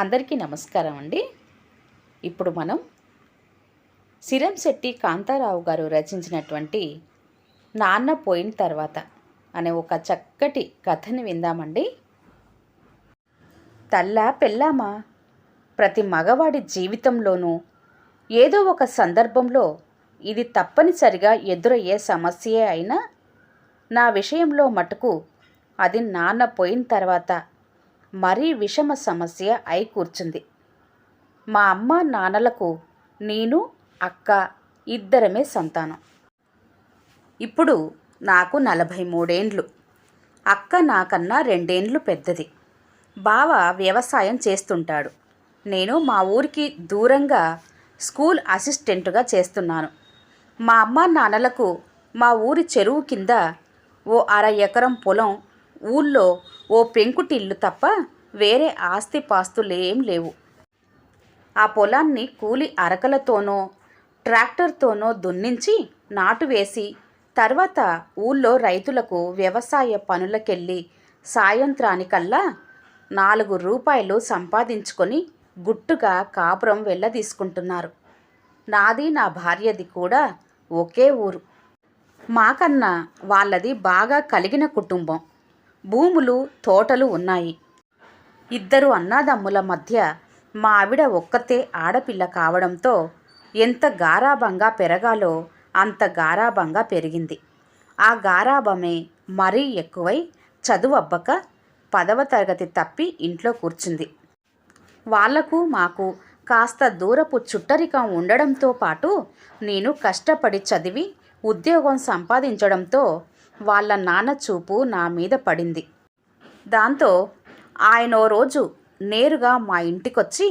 అందరికీ నమస్కారం అండి. ఇప్పుడు మనం సిరం శెట్టి కాంతారావు గారు రచించినటువంటి నాన్న పోయిన తర్వాత అనే ఒక చక్కటి కథని విందామండి. తల్లా పెళ్ళామా? ప్రతి మగవాడి జీవితంలోనూ ఏదో ఒక సందర్భంలో ఇది తప్పనిసరిగా ఎదురయ్యే సమస్యే అయినా నా విషయంలో మటుకు అది నాన్న పోయిన తర్వాత మరీ విషమ సమస్య అయి కూర్చుంది. మా అమ్మ నాన్నలకు నేను అక్క ఇద్దరమే సంతానం. ఇప్పుడు నాకు నలభై మూడేండ్లు. అక్క నాకన్నా రెండేండ్లు పెద్దది. బావ వ్యవసాయం చేస్తుంటాడు. నేను మా ఊరికి దూరంగా స్కూల్ అసిస్టెంటుగా చేస్తున్నాను. మా అమ్మ నాన్నలకు మా ఊరి చెరువు కింద ఓ అర ఎకరం పొలం ఊళ్ళో ఓ పెంకుటిల్లు తప్ప వేరే ఆస్తి పాస్తులేం లేవు. ఆ పొలాన్ని కూలి అరకలతోనో ట్రాక్టర్తోనో దున్నించి నాటు వేసి తర్వాత ఊళ్ళో రైతులకు వ్యవసాయ పనులకెళ్ళి సాయంత్రానికల్లా నాలుగు రూపాయలు సంపాదించుకొని గుట్టుగా కాపురం వెళ్ళదీసుకుంటున్నారు. నాది నా భార్యది కూడా ఒకే ఊరు. మాకన్నా వాళ్ళది బాగా కలిగిన కుటుంబం. భూములు తోటలు ఉన్నాయి. ఇద్దరు అన్నాదమ్ముల మధ్య మా ఆవిడ ఒక్కతే ఆడపిల్ల కావడంతో ఎంత గారాభంగా పెరగాలో అంత గారాభంగా పెరిగింది. ఆ గారాభమే మరీ ఎక్కువై చదువు అబ్బక పదవ తరగతి తప్పి ఇంట్లో కూర్చుంది. వాళ్ళకు మాకు కాస్త దూరపు చుట్టరికం ఉండడంతో పాటు నేను కష్టపడి చదివి ఉద్యోగం సంపాదించడంతో వాళ్ళ నాన్న చూపు నా మీద పడింది. దాంతో ఆయన ఓ రోజు నేరుగా మా ఇంటికొచ్చి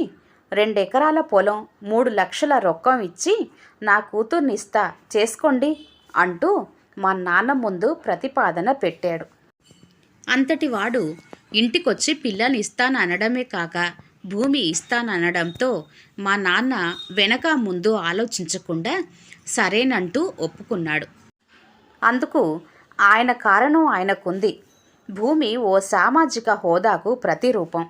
రెండెకరాల పొలం మూడు లక్షల రొక్కం ఇచ్చి నా కూతుర్ని ఇస్తా చేసుకోండి అంటూ మా నాన్న ముందు ప్రతిపాదన పెట్టాడు. అంతటి వాడు ఇంటికొచ్చి పిల్లని ఇస్తాననడమే కాక భూమి ఇస్తాననడంతో మా నాన్న వెనక ముందు ఆలోచించకుండా సరేనంటూ ఒప్పుకున్నాడు. అందుకు ఆయన కారణం ఆయనకుంది. భూమి ఓ సామాజిక హోదాకు ప్రతిరూపం.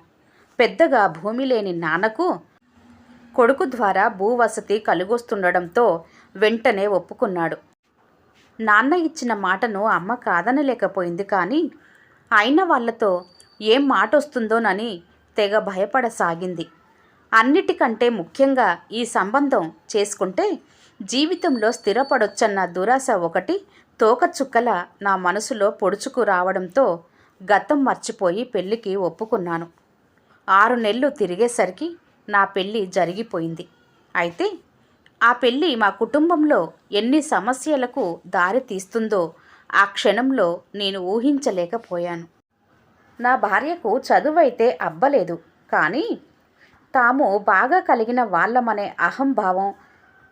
పెద్దగా భూమి లేని నాన్నకు కొడుకు ద్వారా భూవసతి కలుగొస్తుండడంతో వెంటనే ఒప్పుకున్నాడు. నాన్న ఇచ్చిన మాటను అమ్మ కాదనలేకపోయింది కానీ అయిన వాళ్ళతో ఏం మాట వస్తుందోనని తెగ భయపడసాగింది. అన్నిటికంటే ముఖ్యంగా ఈ సంబంధం చేసుకుంటే జీవితంలో స్థిరపడొచ్చన్న దురాశ ఒకటి తోకచుక్కల నా మనసులో పొడుచుకు రావడంతో గతం మర్చిపోయి పెళ్ళికి ఒప్పుకున్నాను. ఆరు నెలలు తిరిగేసరికి నా పెళ్ళి జరిగిపోయింది. అయితే ఆ పెళ్ళి మా కుటుంబంలో ఎన్ని సమస్యలకు దారి తీస్తుందో ఆ క్షణంలో నేను ఊహించలేకపోయాను. నా భార్యకు చదువైతే అబ్బలేదు. కానీ తాము బాగా కలిగిన వాళ్ళమనే అహంభావం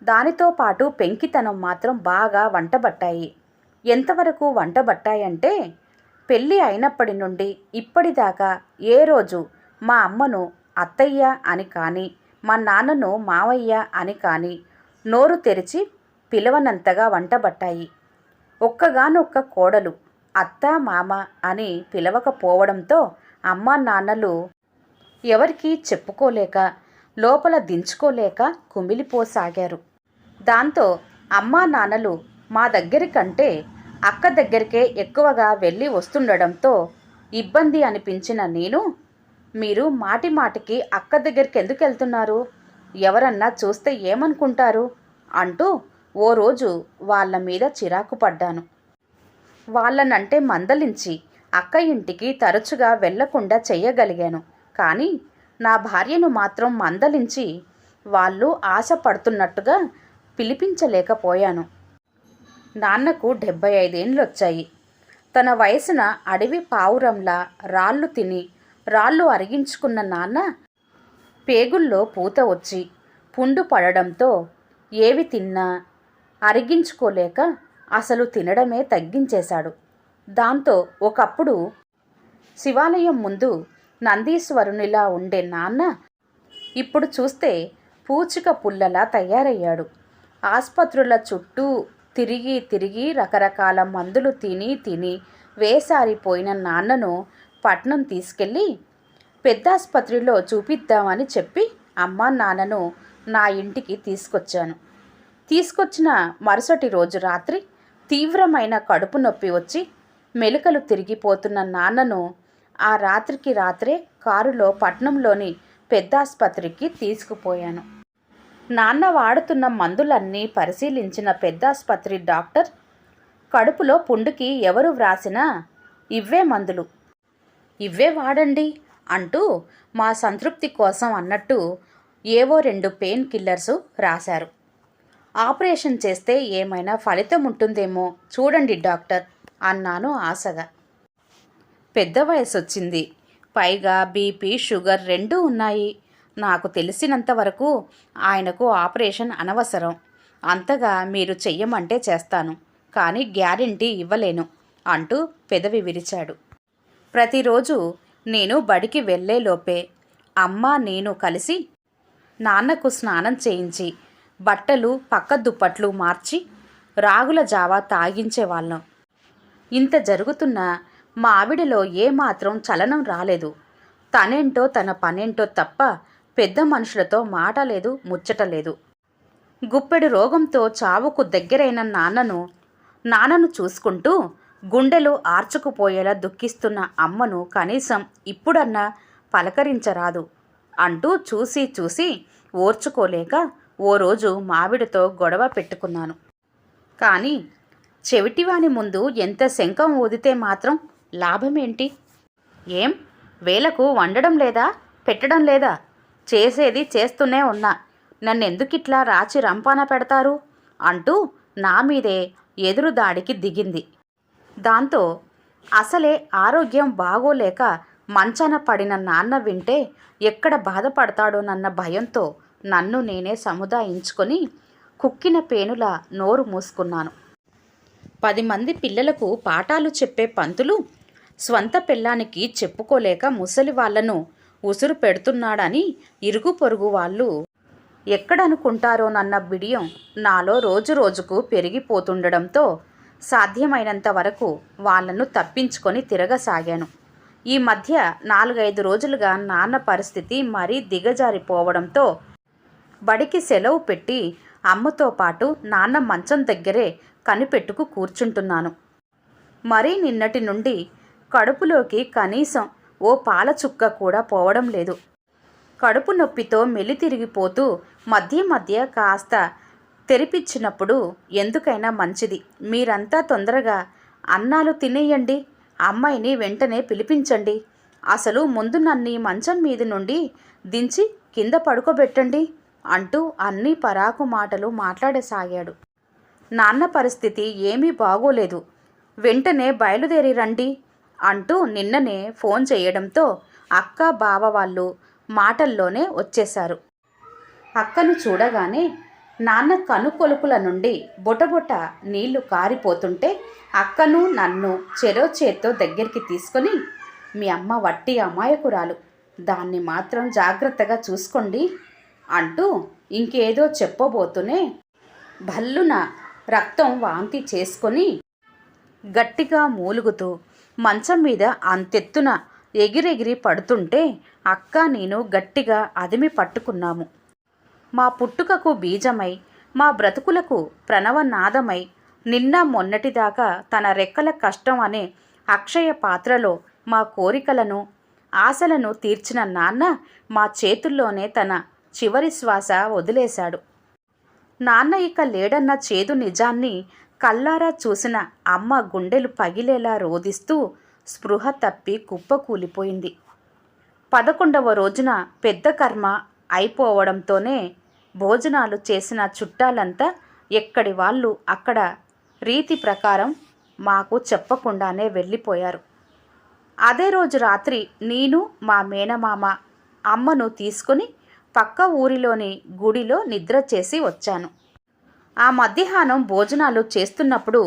దానితో పాటు పెంకితనం మాత్రం బాగా వంటబట్టాయి. ఎంతవరకు వంటబట్టాయంటే పెళ్ళి అయినప్పటి నుండి ఇప్పటిదాకా ఏ రోజు మా అమ్మను అత్తయ్య అని కానీ మా నాన్నను మావయ్య అని కానీ నోరు తెరిచి పిలవనంతగా వంటబట్టాయి ఒక్కగానొక్క కోడలు అత్త మామ అని పిలవకపోవడంతో అమ్మ నాన్నలు ఎవరికీ చెప్పుకోలేక లోపల దించుకోలేక కుమిలిపోసాగారు. దాంతో అమ్మా నాన్నలు మా దగ్గరి కంటే అక్క దగ్గరికే ఎక్కువగా వెళ్ళి వస్తుండడంతో ఇబ్బంది అనిపించిన నేను మీరు మాటి మాటికి అక్క దగ్గరికి ఎందుకు వెళ్తున్నారు? ఎవరన్నా చూస్తే ఏమనుకుంటారు? అంటూ ఓ రోజు వాళ్ళ మీద చిరాకు పడ్డాను. వాళ్ళనంటే మందలించి అక్క ఇంటికి తరచుగా వెళ్ళకుండా చెయ్యగలిగాను. కానీ నా భార్యను మాత్రం మందలించి వాళ్ళు ఆశపడుతున్నట్టుగా పిలిపించలేకపోయాను. నాన్నకు డెబ్బై ఐదేండ్లు వచ్చాయి తన వయసున అడవి పావురంలా రాళ్ళు తిని రాళ్ళు అరిగించుకున్న నాన్న పేగుల్లో పూత వచ్చి పుండు పడడంతో ఏవి తిన్నా అరిగించుకోలేక అసలు తినడమే తగ్గించేశాడు. దాంతో ఒకప్పుడు శివాలయం ముందు నందీశ్వరునిలా ఉండే నాన్న ఇప్పుడు చూస్తే పూచిక పుల్లలా తయారయ్యాడు. ఆసుపత్రుల చుట్టూ తిరిగి తిరిగి రకరకాల మందులు తిని తిని వేసారిపోయిన నాన్నను పట్నం తీసుకెళ్ళి పెద్ద ఆసుపత్రిలో చూపిద్దామని చెప్పి అమ్మ నాన్నను నా ఇంటికి తీసుకొచ్చాను. తీసుకొచ్చిన మరుసటి రోజు రాత్రి తీవ్రమైన కడుపు నొప్పి వచ్చి మెలికలు తిరిగిపోతున్న నాన్నను ఆ రాత్రికి రాత్రే కారులో పట్నంలోని పెద్ద ఆసుపత్రికి తీసుకుపోయాను. నాన్న వాడుతున్న మందులన్నీ పరిశీలించిన పెద్ద ఆసుపత్రి డాక్టర్ కడుపులో పుండుకి ఎవరు వ్రాసినా ఇవ్వే మందులు. ఇవ్వే వాడండి అంటూ మా సంతృప్తి కోసం అన్నట్టు ఏవో రెండు పెయిన్ కిల్లర్స్ రాశారు. ఆపరేషన్ చేస్తే ఏమైనా ఫలితం ఉంటుందేమో చూడండి డాక్టర్ అన్నాను ఆశగా. పెద్ద వయసు వచ్చింది పైగా బీపీ షుగర్ రెండూ ఉన్నాయి. నాకు తెలిసినంత వరకు ఆయనకు ఆపరేషన్ అనవసరం. అంతగా మీరు చెయ్యమంటే చేస్తాను కానీ గ్యారెంటీ ఇవ్వలేను అంటూ పెదవి విరిచాడు. ప్రతిరోజు నేను బడికి వెళ్ళేలోపే అమ్మ నేను కలిసి నాన్నకు స్నానం చేయించి బట్టలు పక్క దుప్పట్లు మార్చి రాగుల జావా తాగించేవాళ్ళం ఇంత జరుగుతున్నా మా ఆవిడలో ఏమాత్రం చలనం రాలేదు. తనేంటో తన పనేంటో తప్ప పెద్ద మనుషులతో మాట లేదు ముచ్చట లేదు. గుప్పెడు రోగంతో చావుకు దగ్గరైన నాన్నను నాన్నను చూసుకుంటూ గుండెలు ఆర్చుకుపోయేలా దుఃఖిస్తున్న అమ్మను కనీసం ఇప్పుడన్నా పలకరించరాదు అంటూ చూసి చూసి ఓర్చుకోలేక ఓ రోజు మావిడితో గొడవ పెట్టుకున్నాను. కానీ చెవిటివాని ముందు ఎంత శంఖం ఊదితే మాత్రం లాభమేంటి? ఏం? వేలకు వండడం లేదా? పెట్టడం లేదా? చేసేది చేస్తూనే ఉన్నా. నన్నెందుకిట్లా రాచి రంపాన పెడతారు? అంటూ నా మీదే ఎదురు దాడికి దిగింది. దాంతో అసలే ఆరోగ్యం బాగోలేక మంచాన పడిన నాన్న వింటే ఎక్కడ బాధపడతాడోనన్న భయంతో నన్ను నేనే సముదాయించుకొని కుక్కిన పేనుల నోరు మూసుకున్నాను. పది మంది పిల్లలకు పాఠాలు చెప్పే పంతులు స్వంత పిల్లానికి చెప్పుకోలేక ముసలి వాళ్ళను ఉసురు పెడుతున్నాడని ఇరుగు పొరుగు వాళ్ళు. ఎక్కడనుకుంటారోనన్న బిడియం నాలో రోజు రోజుకు పెరిగిపోతుండడంతో సాధ్యమైనంత వరకు వాళ్ళను తప్పించుకొని తిరగసాగాను. ఈ మధ్య నాలుగైదు రోజులుగా నాన్న పరిస్థితి మరీ దిగజారిపోవడంతో బడికి సెలవు పెట్టి అమ్మతో పాటు నాన్న మంచం దగ్గరే కనిపెట్టుకు కూర్చుంటున్నాను. మరీ నిన్నటి నుండి కడుపులోకి కనీసం ఓ పాల చుక్క కూడా పోవడం లేదు. కడుపు నొప్పితో మెలితిరిగిపోతూ మధ్య మధ్య కాస్త తెరిపించినప్పుడు ఎందుకైనా మంచిది. మీరంతా తొందరగా అన్నాలు తినేయండి. అమ్మాయిని వెంటనే పిలిపించండి. అసలు ముందు నన్ను ఈ మంచం మీద నుండి దించి కింద పడుకోబెట్టండి అంటూ అన్ని పరాకు మాటలు మాట్లాడసాగాడు. నాన్న పరిస్థితి ఏమీ బాగోలేదు. వెంటనే బయలుదేరి రండి. అంటూ నిన్ననే ఫోన్ చేయడంతో అక్క బావ వాళ్ళు మాటల్లోనే వచ్చేశారు. అక్కను చూడగానే నాన్న కనుకొలుకుల నుండి బొటబొట నీళ్ళు కారిపోతుంటే అక్కను నన్ను చెరో చేత్తో దగ్గరికి తీసుకొని మీ అమ్మ వట్టి అమాయకురాలు దాన్ని మాత్రం జాగ్రత్తగా చూసుకోండి అంటూ ఇంకేదో చెప్పబోతూనే భల్లున రక్తం వాంతి చేసుకొని గట్టిగా మూలుగుతూ మంచం మీద అంతెత్తున ఎగిరెగిరి పడుతుంటే అక్క నేను గట్టిగా అదిమి పట్టుకున్నాము. మా పుట్టుకకు బీజమై మా బ్రతుకులకు ప్రణవనాదమై నిన్న మొన్నటిదాకా తన రెక్కల కష్టం అనే అక్షయ పాత్రలో మా కోరికలను ఆశలను తీర్చిన నాన్న మా చేతుల్లోనే తన చివరి శ్వాస వదిలేశాడు. నాన్న ఇక లేడన్న చేదు నిజాన్ని కల్లారా చూసిన అమ్మ గుండెలు పగిలేలా రోదిస్తూ స్పృహ తప్పి కుప్పకూలిపోయింది పదకొండవ రోజున పెద్ద కర్మ అయిపోవడంతోనే భోజనాలు చేసిన చుట్టాలంతా ఎక్కడి వాళ్ళు అక్కడ రీతి ప్రకారం మాకు చెప్పకుండానే వెళ్ళిపోయారు. అదే రోజు రాత్రి నేను మా మేనమామ అమ్మను తీసుకుని పక్క ఊరిలోని గుడిలో నిద్ర చేసి వచ్చాను. ఆ మధ్యాహ్నం భోజనాలు చేస్తున్నప్పుడు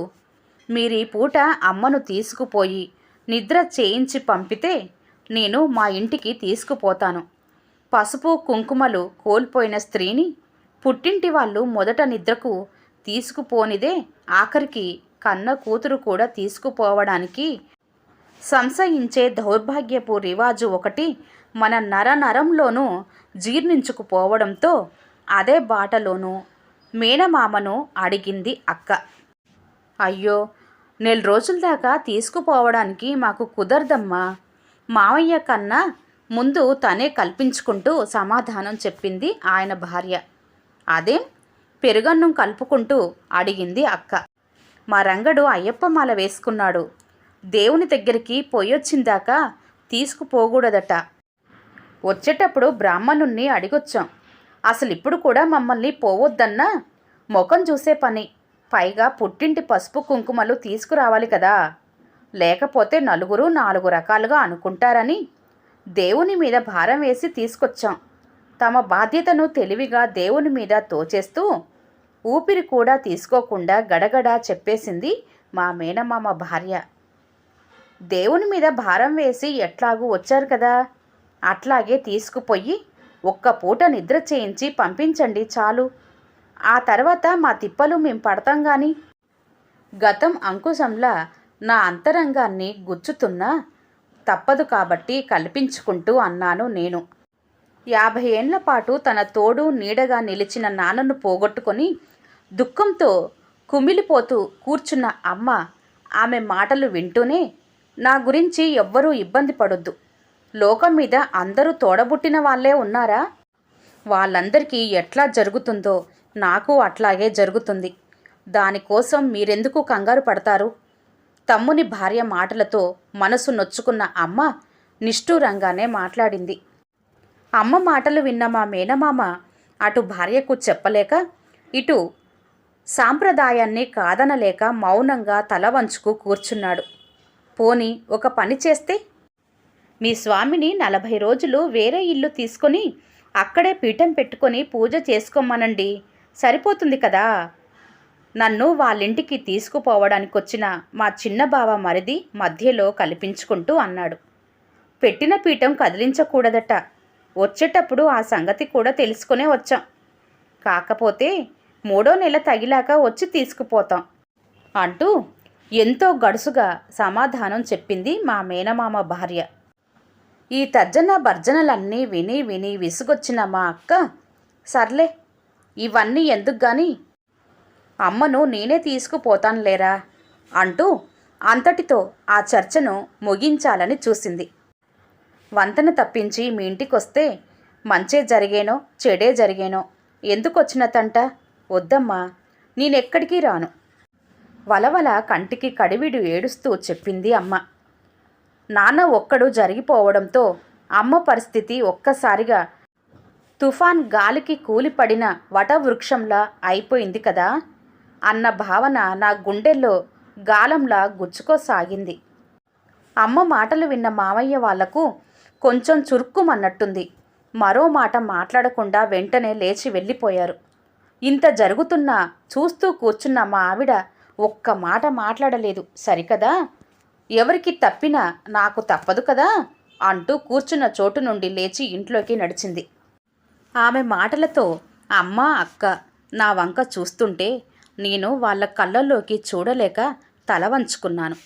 మీరీ పూట అమ్మను తీసుకుపోయి నిద్ర చేయించి పంపితే నేను మా ఇంటికి తీసుకుపోతాను. పసుపు కుంకుమలు కోల్పోయిన స్త్రీని పుట్టింటి వాళ్ళు మొదట నిద్రకు తీసుకుపోనిదే ఆఖరికి కన్న కూతురు కూడా తీసుకుపోవడానికి సంశయించే దౌర్భాగ్యపు రివాజు ఒకటి మన నర నరంలోనూ జీర్ణించుకుపోవడంతో అదే బాటలోనూ మేనమామను అడిగింది అక్క. అయ్యో నెల రోజుల దాకా తీసుకుపోవడానికి మాకు కుదరదమ్మా. మావయ్య కన్నా ముందు తనే కల్పించుకుంటూ సమాధానం చెప్పింది ఆయన భార్య. అదేం? పెరుగన్నం కలుపుకుంటూ అడిగింది అక్క. మా రంగడు అయ్యప్ప మాల వేసుకున్నాడు. దేవుని దగ్గరికి పొయ్యొచ్చిందాక తీసుకుపోకూడదట. వచ్చేటప్పుడు బ్రాహ్మణుణ్ణి అడిగొచ్చాం. అసలు ఇప్పుడు కూడా మమ్మల్ని పోవద్దన్నా? ముఖం చూసే పని. పైగా పుట్టింటి పసుపు కుంకుమలు తీసుకురావాలి కదా. లేకపోతే నలుగురు నాలుగు రకాలుగా అనుకుంటారని దేవుని మీద భారం వేసి తీసుకొచ్చాం. తమ బాధ్యతను తెలివిగా దేవుని మీద తోచేస్తూ ఊపిరి కూడా తీసుకోకుండా గడగడ చెప్పేసింది మా మేనమామ భార్య. దేవుని మీద భారం వేసి ఎట్లాగూ వచ్చారు కదా? అట్లాగే తీసుకుపోయి ఒక్క పూట నిద్ర చేయించి పంపించండి చాలు. ఆ తర్వాత మా తిప్పలు మేము పడతాం గాని. గతం అంకుశంలా నా అంతరంగాన్ని గుచ్చుతున్నా? తప్పదు కాబట్టి కల్పించుకుంటూ అన్నాను నేను. యాభై ఏండ్ల పాటు తన తోడు నీడగా నిలిచిన నాన్నను పోగొట్టుకొని దుఃఖంతో కుమిలిపోతూ కూర్చున్న అమ్మ ఆమె మాటలు వింటూనే నా గురించి ఎవ్వరూ ఇబ్బంది పడొద్దు. లోకం మీద అందరూ తోడబుట్టిన వాళ్ళే ఉన్నారా? వాళ్ళందరికీ ఎట్లా జరుగుతుందో నాకు అట్లాగే జరుగుతుంది. దానికోసం మీరెందుకు కంగారు పడతారు? తమ్ముని భార్య మాటలతో మనసు నొచ్చుకున్న అమ్మ నిష్ఠూరంగానే మాట్లాడింది. అమ్మ మాటలు విన్న మా మేనమామ అటు భార్యకు చెప్పలేక ఇటు సాంప్రదాయాన్ని కాదనలేక మౌనంగా తల వంచుకు కూర్చున్నాడు. పోని ఒక పని చేస్తే? మీ స్వామిని నలభై రోజులు వేరే ఇల్లు తీసుకొని అక్కడే పీఠం పెట్టుకొని పూజ చేసుకోమనండి. సరిపోతుంది కదా? నన్ను వాళ్ళింటికి తీసుకుపోవడానికి వచ్చిన మా చిన్న బావ మరిది మధ్యలో కల్పించుకుంటూ అన్నాడు. పెట్టిన పీఠం కదిలించకూడదట. వచ్చేటప్పుడు ఆ సంగతి కూడా తెలుసుకునే వచ్చాం. కాకపోతే మూడో నెల తగిలాక వచ్చి తీసుకుపోతాం అంటూ ఎంతో గడుసుగా సమాధానం చెప్పింది మా మేనమామ భార్య. ఈ తర్జన భర్జనలన్నీ విని విని విసుగొచ్చిన మా అక్క సర్లే ఇవన్నీ ఎందుకు గాని? అమ్మను నేనే తీసుకుపోతానులేరా? అంటూ అంతటితో ఆ చర్చను ముగించాలని చూసింది. వంతన తప్పించి మీ ఇంటికొస్తే మంచే జరిగేనో చెడే జరిగేనో ఎందుకొచ్చిన తంట? వద్దమ్మా నేనెక్కడికి రాను? వలవల కంటికి కడివిడు ఏడుస్తూ చెప్పింది అమ్మ. నాన్న ఒక్కడు జరిగిపోవడంతో అమ్మ పరిస్థితి ఒక్కసారిగా తుఫాన్ గాలికి కూలిపడిన వటవృక్షంలా అయిపోయింది కదా అన్న భావన నా గుండెల్లో గాలంలా గుచ్చుకోసాగింది. అమ్మ మాటలు విన్న మావయ్య వాళ్ళకు కొంచెం చురుక్కుమన్నట్టుంది. మరో మాట మాట్లాడకుండా వెంటనే లేచి వెళ్ళిపోయారు. ఇంత జరుగుతున్నా చూస్తూ కూర్చున్న మా ఆవిడ ఒక్క మాట మాట్లాడలేదు. సరికదా? ఎవరికి తప్పినా నాకు తప్పదు కదా అంటూ కూర్చున్న చోటు నుండి లేచి ఇంట్లోకి నడిచింది. ఆమె మాటలతో అమ్మ అక్క నా వంక చూస్తుంటే నేను వాళ్ళ కళ్ళల్లోకి చూడలేక తల వంచుకున్నాను.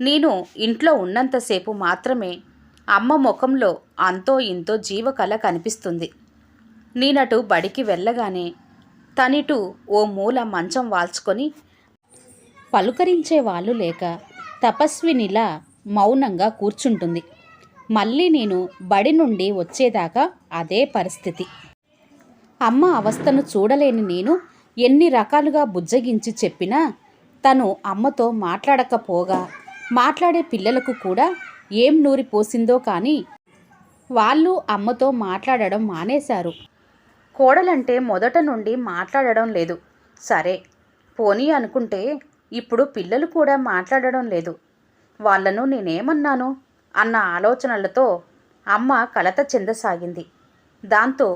నేను ఇంట్లో ఉన్నంతసేపు మాత్రమే అమ్మ ముఖంలో అంతో ఇంతో జీవకళ కనిపిస్తుంది. నేనటు బడికి వెళ్ళగానే తనిటు ఓ మూల మంచం వాల్చుకొని పలుకరించే వాళ్ళు లేక తపస్వినిలా మౌనంగా కూర్చుంటుంది. మళ్ళీ నేను బడి నుండి వచ్చేదాకా అదే పరిస్థితి. అమ్మ అవస్థను చూడలేని నేను ఎన్ని రకాలుగా బుజ్జగించి చెప్పినా తను అమ్మతో మాట్లాడకపోగా మాట్లాడే పిల్లలకు కూడా ఏం నూరి పోసిందో కానీ వాళ్ళు అమ్మతో మాట్లాడడం మానేశారు. కోడలంటే మొదట నుండి మాట్లాడడం లేదు. సరే పోనీ అనుకుంటే ఇప్పుడు పిల్లలు కూడా మాట్లాడడం లేదు. వాళ్ళను నేనేమన్నాను? అన్న ఆలోచనలతో అమ్మ కలత చెందసాగింది. దాంతో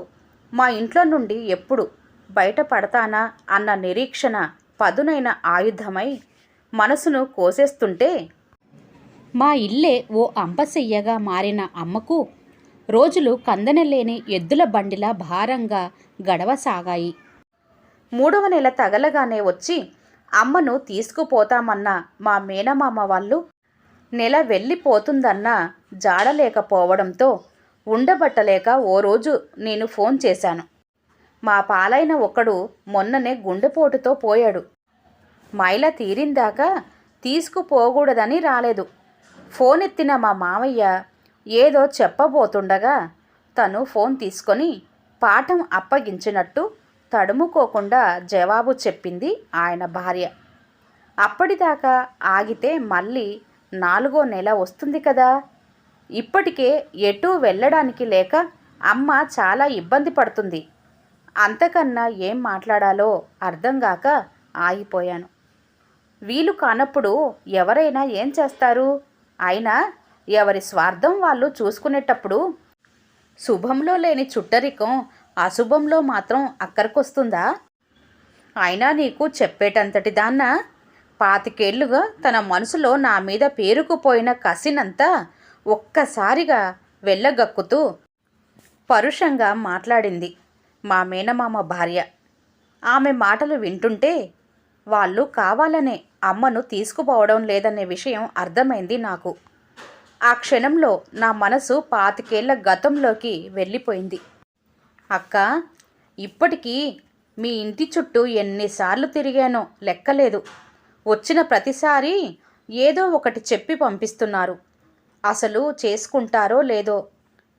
మా ఇంట్లో నుండి ఎప్పుడు బయటపడతానా అన్న నిరీక్షణ పదునైన ఆయుధమై మనసును కోసేస్తుంటే మా ఇల్లే ఓ అంపశయ్యగా మారిన అమ్మకు రోజులు కందనలేని ఎద్దుల బండిలా భారంగా గడవసాగాయి. మూడవ నెల తగలగానే వచ్చి అమ్మను తీసుకుపోతామన్న మా మేనమామ వాళ్ళు నెల వెళ్ళిపోతుందన్న జాడలేకపోవడంతో ఉండబట్టలేక ఓ రోజు నేను ఫోన్ చేశాను. మా పాలైన ఒకడు మొన్ననే గుండెపోటుతో పోయాడు. మైల తీరిందాకా తీసుకుపోకూడదని రాలేదు. ఫోన్ ఎత్తిన మా మామయ్య ఏదో చెప్పబోతుండగా తను ఫోన్ తీసుకొని పాఠం అప్పగించినట్టు తడుముకోకుండా జవాబు చెప్పింది ఆయన భార్య. అప్పటిదాకా ఆగితే మళ్ళీ నాలుగో నెల వస్తుంది కదా. ఇప్పటికే ఎటూ వెళ్ళడానికి లేక అమ్మ చాలా ఇబ్బంది పడుతుంది. అంతకన్నా ఏం మాట్లాడాలో అర్థం కాక ఆగిపోయాను. వీలు కానప్పుడు ఎవరైనా ఏం చేస్తారు? అయినా ఎవరి స్వార్థం వాళ్ళు చూసుకునేటప్పుడు శుభంలో లేని చుట్టరికం అశుభంలో మాత్రం అక్కరికొస్తుందా? అయినా నీకు చెప్పేటంతటి దాన్న. పాతికేళ్ళుగా తన మనసులో నా మీద పేరుకుపోయిన కసినంతా ఒక్కసారిగా వెళ్ళగక్కుతూ పరుషంగా మాట్లాడింది మా మేనమామ భార్య. ఆమె మాటలు వింటుంటే వాళ్ళు కావాలనే అమ్మను తీసుకుపోవడం లేదనే విషయం అర్థమైంది నాకు. ఆ క్షణంలో నా మనసు పాతికేళ్ళ గతంలోకి వెళ్ళిపోయింది. అక్క ఇప్పటికీ మీ ఇంటి చుట్టూ ఎన్నిసార్లు తిరిగానో లెక్కలేదు. వచ్చిన ప్రతిసారి ఏదో ఒకటి చెప్పి పంపిస్తున్నారు. అసలు చేసుకుంటారో లేదో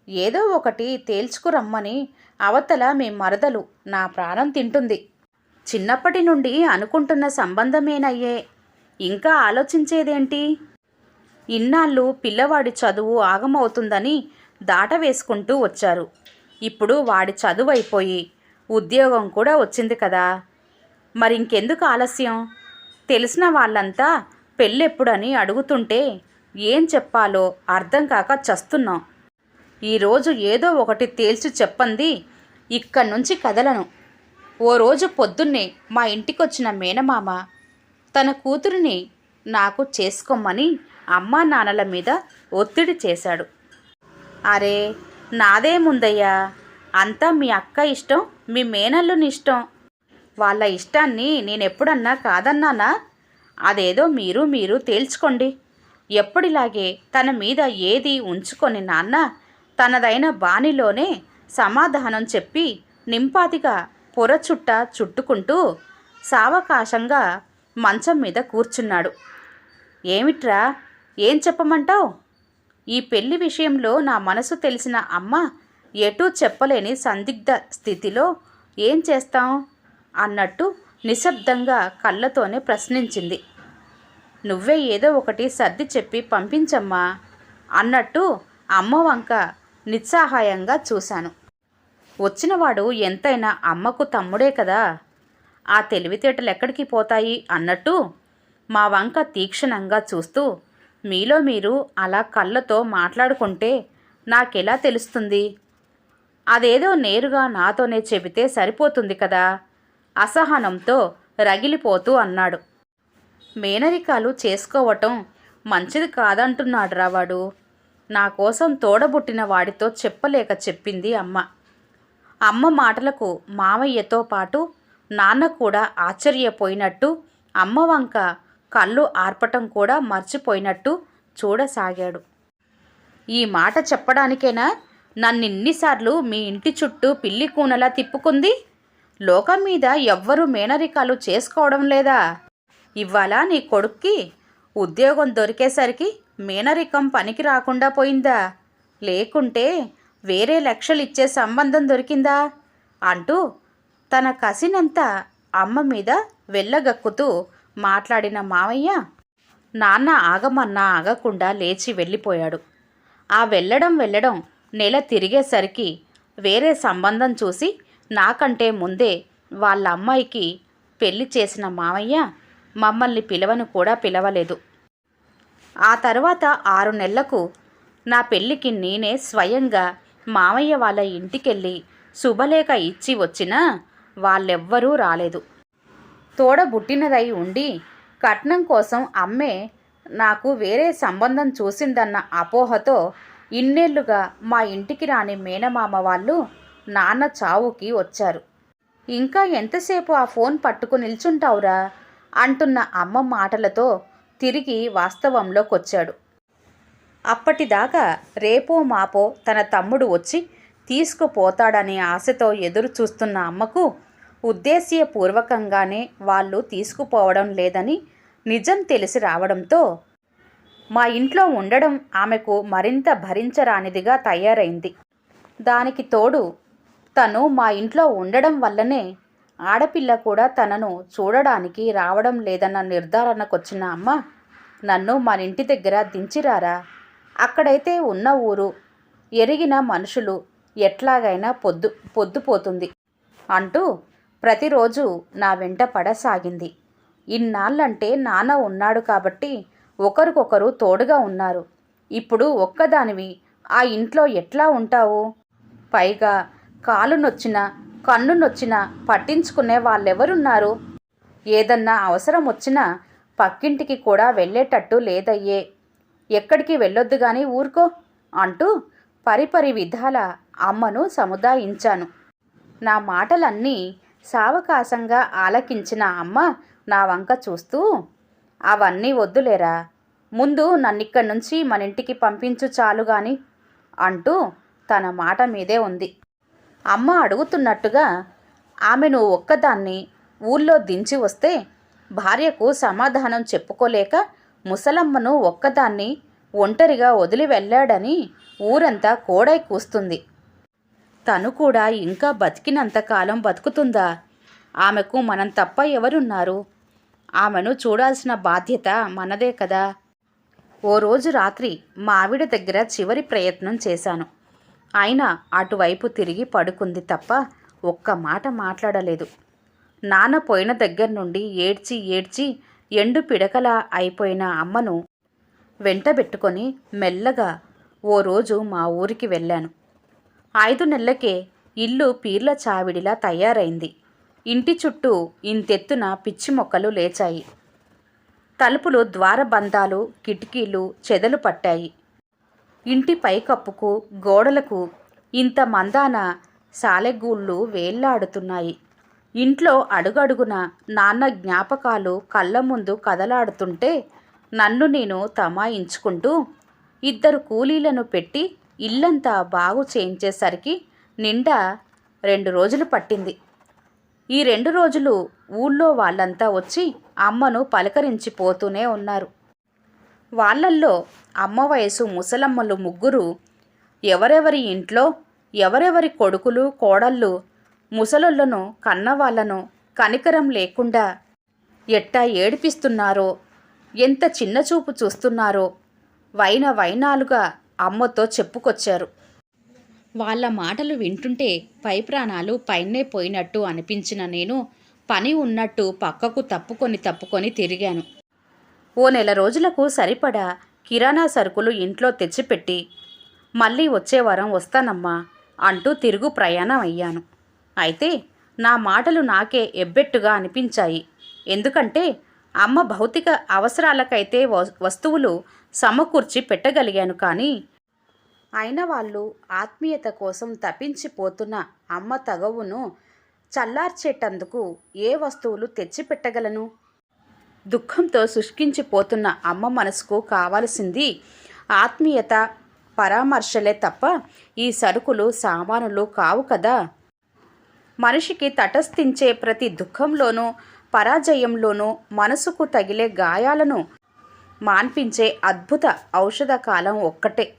ఏదో ఒకటి తేల్చుకురమ్మని అవతల మీ మరదలు నా ప్రాణం తింటుంది. చిన్నప్పటి నుండి అనుకుంటున్న సంబంధమేనయ్యే. ఇంకా ఆలోచించేదేంటి? ఇన్నాళ్ళు పిల్లవాడి చదువు ఆగమవుతుందని దాట వేసుకుంటూ వచ్చారు. ఇప్పుడు వాడి చదువు అయిపోయి ఉద్యోగం కూడా వచ్చింది కదా. మరి ఇంకెందుకు ఆలస్యం? తెలిసిన వాళ్ళంతా పెళ్ళెప్పుడని అడుగుతుంటే ఏం చెప్పాలో అర్థం కాక చస్తున్నాం. ఈరోజు ఏదో ఒకటి తేల్చి చెప్పంది ఇక్కడి నుంచి కదలను. ఓ రోజు పొద్దున్నే మా ఇంటికొచ్చిన మేనమామ తన కూతురిని నాకు చేసుకోమని అమ్మా నాన్నల మీద ఒత్తిడి చేశాడు. అరే నాదేముందయ్యా అంతా మీ అక్క ఇష్టం మీ మేనల్లుని ఇష్టం. వాళ్ళ ఇష్టాన్ని నేనెప్పుడన్నా కాదన్నానా? అదేదో మీరు మీరు తేల్చుకోండి. ఎప్పటిలాగే తన మీద ఏది ఉంచుకొని నాన్న తనదైన బాణిలోనే సమాధానం చెప్పి నింపాతిగా పొర చుట్ట చుట్టుకుంటూ సావకాశంగా మంచం మీద కూర్చున్నాడు. ఏమిట్రా? ఏం చెప్పమంటావు? ఈ పెళ్ళి విషయంలో నా మనసు తెలిసిన అమ్మ ఎటూ చెప్పలేని సందిగ్ధ స్థితిలో ఏం చేస్తాం? అన్నట్టు నిశ్శబ్దంగా కళ్ళతోనే ప్రశ్నించింది. నువ్వే ఏదో ఒకటి సర్ది చెప్పి పంపించమ్మా అన్నట్టు అమ్మ వంక నిస్సహాయంగా చూశాను. వచ్చినవాడు ఎంతైనా అమ్మకు తమ్ముడే కదా ఆ తెలివితేటలు ఎక్కడికి పోతాయి అన్నట్టు మా వంక తీక్షణంగా చూస్తూ మీలో మీరు అలా కళ్ళతో మాట్లాడుకుంటే నాకెలా తెలుస్తుంది? అదేదో నేరుగా నాతోనే చెబితే సరిపోతుంది కదా? అసహనంతో రగిలిపోతూ అన్నాడు. మేనరికాలు చేసుకోవటం మంచిది కాదంటున్నాడురా వాడు. నా కోసం తోడబుట్టిన వాడితో చెప్పలేక చెప్పింది అమ్మ. అమ్మ మాటలకు మామయ్యతో పాటు నాన్న కూడా ఆశ్చర్యపోయినట్టు అమ్మ వంక కళ్ళు ఆర్పటం కూడా మర్చిపోయినట్టు చూడసాగాడు. ఈ మాట చెప్పడానికేనా? నన్నిన్నిసార్లు మీ ఇంటి చుట్టూ పిల్లి కూనలా తిప్పుకుంది? లోకం మీద ఎవ్వరూ మేనరికాలు చేసుకోవడం లేదా? ఇవాళ నీ కొడుక్కి ఉద్యోగం దొరికేసరికి మేనరికం పనికి రాకుండా పోయిందా? లేకుంటే వేరే లక్షలు ఇచ్చే సంబంధం దొరికిందా? అంటూ తన కసినంతా అమ్మ మీద వెళ్ళగక్కుతూ మాట్లాడిన మావయ్య నాన్న ఆగమన్నా ఆగకుండా లేచి వెళ్ళిపోయాడు. ఆ వెళ్ళడం వెళ్ళడం నెల తిరిగేసరికి వేరే సంబంధం చూసి నాకంటే ముందే వాళ్ళ అమ్మాయికి పెళ్ళి చేసిన మావయ్య మమ్మల్ని పిలవను కూడా పిలవలేదు. ఆ తర్వాత ఆరు నెలలకు నా పెళ్ళికి నేనే స్వయంగా మామయ్య వాళ్ళ ఇంటికెళ్ళి శుభలేఖ ఇచ్చి వచ్చినా వాళ్ళెవ్వరూ రాలేదు. తోడబుట్టినదై ఉండి కట్నం కోసం అమ్మే నాకు వేరే సంబంధం చూసిందన్న అపోహతో ఇన్నేళ్ళుగా మా ఇంటికి రాని మేనమామ వాళ్ళు నాన్న చావుకి వచ్చారు. ఇంకా ఎంతసేపు ఆ ఫోన్ పట్టుకు అప్పటిదాకా రేపో మాపో తన తమ్ముడు వచ్చి తీసుకుపోతాడనే ఆశతో ఎదురు చూస్తున్న అమ్మకు ఉద్దేశ్యపూర్వకంగానే వాళ్ళు తీసుకుపోవడం లేదని నిజం తెలిసి రావడంతో మా ఇంట్లో ఉండడం ఆమెకు మరింత భరించరానిదిగా తయారైంది. దానికి తోడు తను మా ఇంట్లో ఉండడం వల్లనే ఆడపిల్ల కూడా తనను చూడడానికి రావడం లేదన్న నిర్ధారణకొచ్చిన అమ్మ నన్ను మన ఇంటి దగ్గర దించిరారా? అక్కడైతే ఉన్న ఊరు ఎరిగిన మనుషులు ఎట్లాగైనా పొద్దు పొద్దుపోతుంది అంటూ ప్రతిరోజు నా వెంట పడసాగింది. ఇన్నాళ్ళంటే నాన్న ఉన్నాడు కాబట్టి ఒకరికొకరు తోడుగా ఉన్నారు. ఇప్పుడు ఒక్కదానివి. ఆ ఇంట్లో ఎట్లా ఉంటావు? పైగా కాలు నొచ్చినా కన్ను నొచ్చినా పట్టించుకునే వాళ్ళెవరున్నారు? ఏదన్నా అవసరం వచ్చినా పక్కింటికి కూడా వెళ్ళేటట్టు లేదయ్యే. ఎక్కడికి వెళ్ళొద్దు గాని ఊరుకో అంటూ పరిపరి విధాల అమ్మను సముదాయించాను. నా మాటలన్నీ సావకాశంగా ఆలకించిన అమ్మ నా వంక చూస్తూ అవన్నీ వద్దులేరా. ముందు నన్నిక్కడి నుంచి మన ఇంటికి పంపించు చాలు గాని అంటూ తన మాట మీదే ఉంది. అమ్మ అడుగుతున్నట్టుగా ఆమెను ఒక్కదాన్ని ఊళ్ళో దించి వస్తే భార్యకు సమాధానం చెప్పుకోలేక ముసలమ్మను ఒక్కదాన్ని ఒంటరిగా వదిలి వెళ్ళాడని ఊరంతా కోడై కూస్తుంది. తను కూడా ఇంకా బతికినంత కాలం బతుకుతుందా? ఆమెకు మనం తప్ప ఎవరున్నారు? ఆమెను చూడాల్సిన బాధ్యత మనదే కదా? ఓ రోజు రాత్రి మా ఆవిడ దగ్గర చివరి ప్రయత్నం చేశాను. అయినా అటువైపు తిరిగి పడుకుంది తప్ప ఒక్క మాట మాట్లాడలేదు. నాన్న పోయిన దగ్గర నుండి ఏడ్చి ఏడ్చి ఎండు పిడకలా అయిపోయిన అమ్మను వెంటబెట్టుకొని మెల్లగా ఓ రోజు మా ఊరికి వెళ్ళాను. ఐదు నెలలకే ఇల్లు పీర్ల చావిడిలా తయారైంది. ఇంటి చుట్టూ ఇంతెత్తున పిచ్చి మొక్కలు లేచాయి. తలుపులు ద్వారబంధాలు కిటికీలు చెదలు పట్టాయి. ఇంటి పైకప్పుకు గోడలకు ఇంత మందాన సాలెగూళ్ళు వేళ్ళాడుతున్నాయి. ఇంట్లో అడుగడుగున నాన్న జ్ఞాపకాలు కళ్ళ ముందు కదలాడుతుంటే నన్ను నేను తమాయించుకుంటూ ఇద్దరు కూలీలను పెట్టి ఇల్లంతా బాగు చేయించేసరికి నిండా రెండు రోజులు పట్టింది. ఈ రెండు రోజులు ఊళ్ళో వాళ్ళంతా వచ్చి అమ్మను పలకరించిపోతూనే ఉన్నారు. వాళ్ళల్లో అమ్మ వయసు ముసలమ్మలు ముగ్గురు ఎవరెవరి ఇంట్లో ఎవరెవరి కొడుకులు కోడళ్ళు ముసలులను కన్నవాళ్ళను కనికరం లేకుండా ఎట్టా ఏడిపిస్తున్నారో ఎంత చిన్నచూపు చూస్తున్నారో వైన వైనాలుగా అమ్మతో చెప్పుకొచ్చారు. వాళ్ళ మాటలు వింటుంటే పై ప్రాణాలు పైనే పోయినట్టు అనిపించిన నేను పని ఉన్నట్టు పక్కకు తప్పుకొని తప్పుకొని తిరిగాను. ఓ నెల రోజులకు సరిపడా కిరాణా సరుకులు ఇంట్లో తెచ్చిపెట్టి మళ్ళీ వచ్చే వారం వస్తానమ్మా అంటూ తిరుగు ప్రయాణం అయ్యాను. అయితే నా మాటలు నాకే ఎబ్బెట్టుగా అనిపించాయి. ఎందుకంటే అమ్మ భౌతిక అవసరాలకైతే వ- వస్తువులు సమకూర్చి పెట్టగలిగాను కానీ అయిన వాళ్ళు ఆత్మీయత కోసం తప్పించిపోతున్న అమ్మ తగవును చల్లార్చేటందుకు ఏ వస్తువులు తెచ్చిపెట్టగలను? దుఃఖంతో శుష్కించిపోతున్న అమ్మ మనసుకు కావలసింది ఆత్మీయత పరామర్శలే తప్ప ఈ సరుకులు సామానులు కావు కదా. మనిషికి తటస్థించే ప్రతి దుఃఖంలోనూ పరాజయంలోనూ మనసుకు తగిలే గాయాలను మాన్పించే అద్భుత ఔషధ కాలం ఒక్కటే.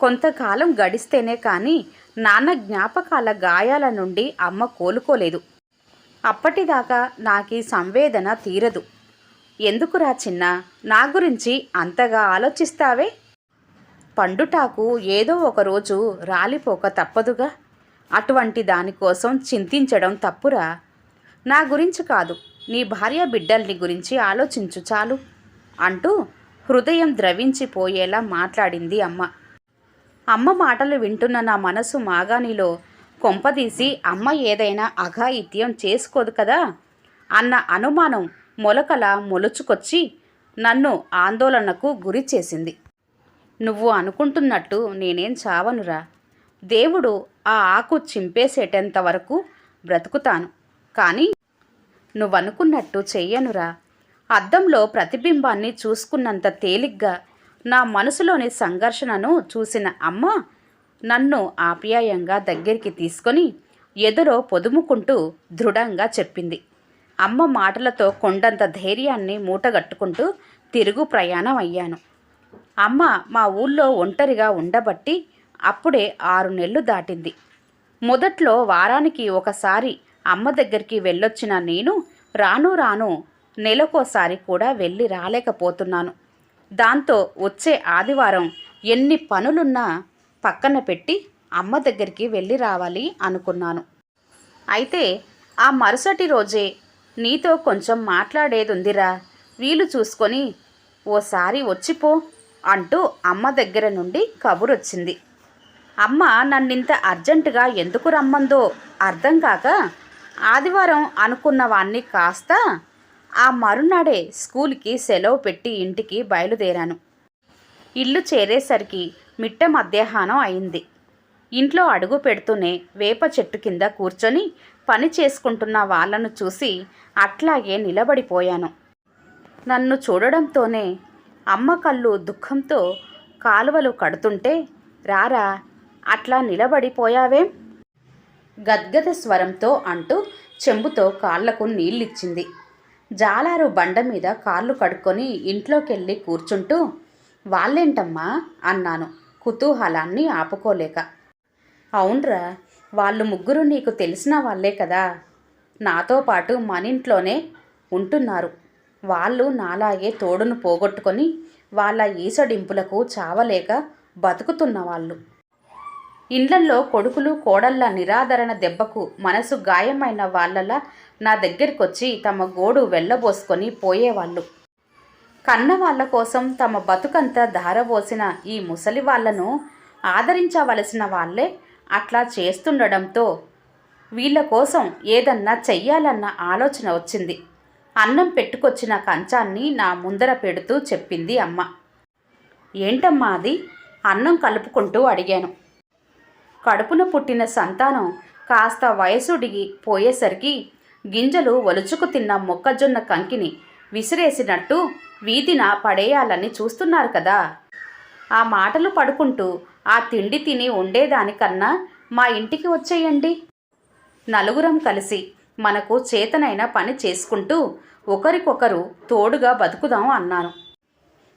కొంతకాలం గడిస్తేనే కానీ నాన్న జ్ఞాపకాల గాయాల నుండి అమ్మ కోలుకోలేదు. అప్పటిదాకా నాకు సంవేదన తీరదు. ఎందుకురా చిన్న నా గురించి అంతగా ఆలోచిస్తావే? పండుటాకు ఏదో ఒక రోజు రాలిపోక తప్పదుగా? అటువంటి దానికోసం చింతించడం తప్పురా? నా గురించి కాదు నీ భార్య బిడ్డల్ని గురించి ఆలోచించు చాలు అంటూ హృదయం ద్రవించిపోయేలా మాట్లాడింది అమ్మ. అమ్మ మాటలు వింటున్న నా మనసు మాగానిలో కొంపదీసి అమ్మ ఏదైనా అఘాయిత్యం చేసుకోదు కదా అన్న అనుమానం మొలకల మొలుచుకొచ్చి నన్ను ఆందోళనకు గురి చేసింది. నువ్వు అనుకుంటున్నట్టు నేనేం చావనురా. దేవుడు ఆ ఆకు చింపేసేటంత వరకు బ్రతుకుతాను. కానీ నువ్వనుకున్నట్టు చెయ్యనురా. అద్దంలో ప్రతిబింబాన్ని చూసుకున్నంత తేలిగ్గా నా మనసులోని సంఘర్షణను చూసిన అమ్మ నన్ను ఆప్యాయంగా దగ్గరికి తీసుకొని ఎదురో పొదుముకుంటూ దృఢంగా చెప్పింది. అమ్మ మాటలతో కొండంత ధైర్యాన్ని మూటగట్టుకుంటూ తిరుగు ప్రయాణం అయ్యాను అమ్మ మా ఊళ్ళో ఒంటరిగా ఉండబట్టి అప్పుడే ఆరు నెలలు దాటింది. మొదట్లో వారానికి ఒకసారి అమ్మ దగ్గరికి వెళ్ళొచ్చిన నేను రాను రాను నెలకోసారి కూడా వెళ్ళి రాలేకపోతున్నాను. దాంతో వచ్చే ఆదివారం ఎన్ని పనులున్నా పక్కన పెట్టి అమ్మ దగ్గరికి వెళ్ళి రావాలి అనుకున్నాను. అయితే ఆ మరుసటి రోజే నీతో కొంచెం మాట్లాడేదుందిరా వీలు చూసుకొని ఓసారి వచ్చిపో అంటూ అమ్మ దగ్గర నుండి కబురొచ్చింది. అమ్మ నన్నింత అర్జెంటుగా ఎందుకు రమ్మందో అర్థం కాక ఆదివారం అనుకున్నవాన్ని కాస్త ఆ మరునాడే స్కూల్కి సెలవు పెట్టి ఇంటికి బయలుదేరాను. ఇల్లు చేరేసరికి మిట్ట మధ్యాహ్నం అయింది. ఇంట్లో అడుగు పెడుతూనే వేప చెట్టు కింద కూర్చొని పని చేసుకుంటున్న వాళ్ళను చూసి అట్లాగే నిలబడిపోయాను. నన్ను చూడడంతోనే అమ్మ కళ్ళు దుఃఖంతో కాలువలు కడుతుంటే రారా అట్లా నిలబడిపోయావేం? గద్గద స్వరంతో అంటూ చెంబుతో కాళ్ళకు నీళ్ళిచ్చింది. జాలారు బండ మీద కాళ్ళు కడుక్కొని ఇంట్లోకెళ్ళి కూర్చుంటూ వాళ్ళేంటమ్మా? అన్నాను కుతూహలాన్ని ఆపుకోలేక. అవునరా వాళ్ళు ముగ్గురు నీకు తెలిసిన వాళ్ళే కదా. నాతో పాటు మనింట్లోనే ఉంటున్నారు. వాళ్ళు నాలాగే తోడును పోగొట్టుకొని వాళ్ళ ఈసడింపులకు చావలేక బతుకుతున్న వాళ్ళు. ఇండ్లల్లో కొడుకులు కోడళ్ళ నిరాదరణ దెబ్బకు మనసు గాయమైన వాళ్ళలా నా దగ్గరికొచ్చి తమ గోడు వెళ్ళబోసుకొని పోయేవాళ్ళు. కన్న వాళ్ళ కోసం తమ బతుకంతా ధారబోసిన ఈ ముసలి వాళ్ళను ఆదరించవలసిన వాళ్ళే అట్లా చేస్తుండడంతో వీళ్ళ కోసం ఏదన్నా చెయ్యాలన్న ఆలోచన వచ్చింది. అన్నం పెట్టుకొచ్చిన కంచాన్ని నా ముందర పెడుతూ చెప్పింది అమ్మ. ఏంటమ్మా అది? అన్నం కలుపుకుంటూ అడిగాను. కడుపున పుట్టిన సంతానం కాస్త వయసుడిగి పోయేసరికి గింజలు ఒలుచుకు తిన్న మొక్కజొన్న కంకిని విసిరేసినట్టు వీధిన పడేయాలని చూస్తున్నారు కదా. ఆ మాటలు పడుకుంటూ ఆ తిండి తిని ఉండేదానికన్నా మా ఇంటికి వచ్చేయండి. నలుగురం కలిసి మనకు చేతనైన పని చేసుకుంటూ ఒకరికొకరు తోడుగా బతుకుదాం అన్నాను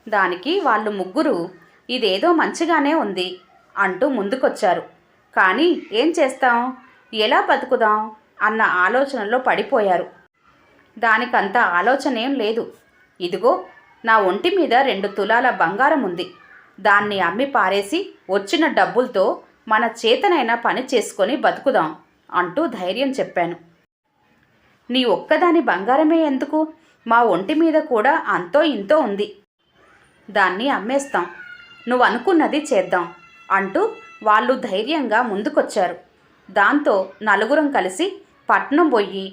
దానికి వాళ్ళు ముగ్గురు ఇదేదో మంచిగానే ఉంది అంటూ ముందుకొచ్చారు. కానీ ఏం చేస్తాం? ఎలా బతుకుదాం? అన్న ఆలోచనలో పడిపోయారు. దానికంత ఆలోచన ఏం లేదు. ఇదిగో నా ఒంటి మీద రెండు తులాల బంగారం ఉంది. దాన్ని అమ్మి పారేసి వచ్చిన డబ్బులతో మన చేతనైన పని చేసుకొని బతుకుదాం అంటూ ధైర్యం చెప్పాను. నీ ఒక్కదాని బంగారమే ఎందుకు? మా ఒంటి మీద కూడా అంతో ఇంతో ఉంది. దాన్ని అమ్మేస్తాం. నువ్వు అనుకున్నది చేద్దాం అంటూ వాళ్ళు ధైర్యంగా ముందుకొచ్చారు. దాంతో నలుగురం కలిసి పట్నం పోయి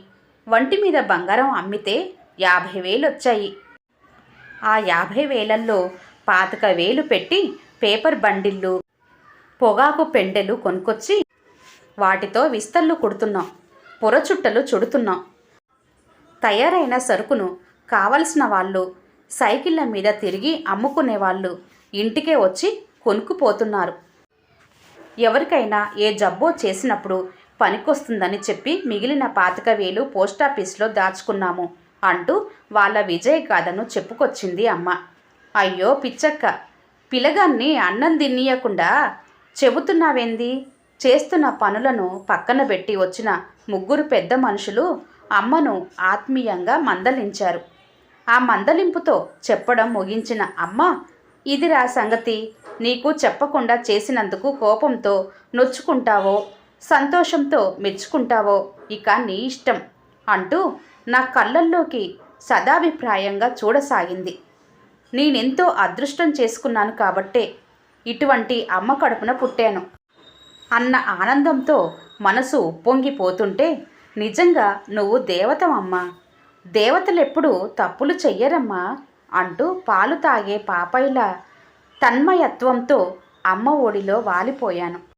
వంటి మీద బంగారం అమ్మితే యాభై వేలు వచ్చాయి ఆ యాభై వేలల్లో పాతిక వేలు పెట్టి పేపర్ బండిళ్ళు పొగాకు పెండెలు కొనుక్కొచ్చి వాటితో విస్తళ్ళు కుడుతున్నాం పొరచుట్టలు చుడుతున్నాం. తయారైన సరుకును కావలసిన వాళ్ళు సైకిళ్ళ మీద తిరిగి అమ్ముకునే వాళ్ళు ఇంటికే వచ్చి కొనుక్కుపోతున్నారు. ఎవరికైనా ఏ జబ్బో చేసినప్పుడు పనికొస్తుందని చెప్పి మిగిలిన పాతిక వేలు పోస్టాఫీస్లో దాచుకున్నాము అంటూ వాళ్ళ విజయ గాథను చెప్పుకొచ్చింది అమ్మ. అయ్యో పిచ్చక్క పిలగాన్ని అన్నం తినియకుండా చెబుతున్నావేంది? చేస్తున్న పనులను పక్కన పెట్టి వచ్చిన ముగ్గురు పెద్ద మనుషులు అమ్మను ఆత్మీయంగా మందలించారు. ఆ మందలింపుతో చెప్పడం ముగించిన అమ్మ ఇదిరా సంగతి. నీకు చెప్పకుండా చేసినందుకు కోపంతో నొచ్చుకుంటావో సంతోషంతో మెచ్చుకుంటావో ఇక నీ ఇష్టం అంటూ నా కళ్ళల్లోకి సదాభిప్రాయంగా చూడసాగింది. నేనెంతో అదృష్టం చేసుకున్నాను కాబట్టే ఇటువంటి అమ్మ కడుపున పుట్టాను. అన్న ఆనందంతో మనసు ఉప్పొంగిపోతుంటే నిజంగా నువ్వు దేవతమమ్మా దేవతలెప్పుడు తప్పులు చెయ్యరమ్మా. అంటూ పాలు తాగే పాపైలా తన్మయత్వంతో అమ్మ ఒడిలో వాలిపోయాను.